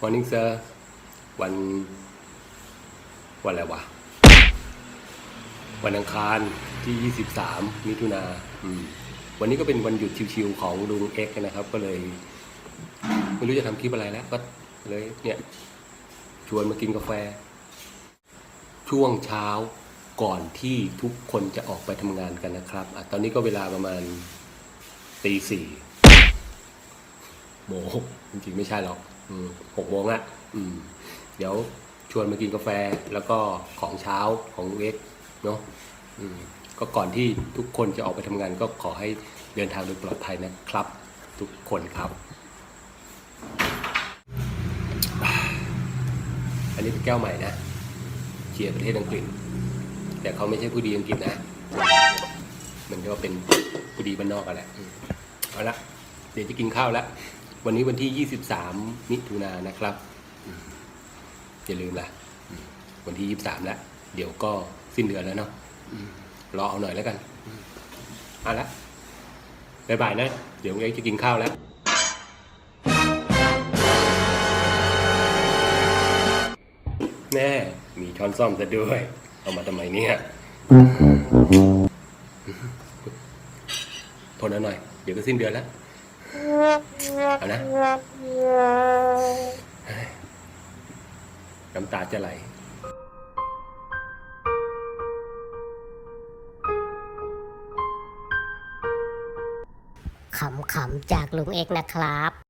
Morning Sir วัน วันอะไรวะ วันอังคารที่ 23 มิถุนาวันนี้ก็เป็นวันหยุดชิวๆของลุงเอ็กนะครับ ก็เลย ไม่รู้จะทำคลิปอะไรแล้ว ก็เลยเนี่ย ชวนมากินกาแฟ ช่วงเช้าก่อนที่ทุกคนจะออกไปทำงานกันนะครับอตอนนี้ก็เวลาประมาณตีสี่โมจริงๆไม่ใช่หรอก หกโมงอะเดี๋ยวชวนมากินกาแฟแล้วก็ของเช้าของเอ็กเนาะก็ก่อนที่ทุกคนจะออกไปทำงานก็ขอให้เดินทางโดยปลอดภัยนะครับ ทุกคนครับ อันนี้เป็นแก้วใหม่นะเชียร์ประเทศอังกฤษ แต่เขาไม่ใช่ผู้ดีอังกฤษนะ มันก็เป็นผู้ดีบ้านนอกกันแหละเอาละเดี๋ยวจะกินข้าวแล้ว วันนี้วันที่ 23 มิถุนายนนะครับอืมอย่าลืมละอืมวันที่ 23 แล้ว เดี๋ยวก็สิ้นเดือนแล้วเนาะอืมรอเอาหน่อยแล้วกันอืมเอาละบายบายนะ เดี๋ยวเอ็กซ์จะกินข้าวแล้วแน่มีช้อนซ่อมซะด้วย เอามาทำไมเนี่ยทนเอาหน่อย เดี๋ยวก็สิ้นเดือนแล้ว เอานะ น้ำตาจะไหลขำๆจากลุงเอกนะครับ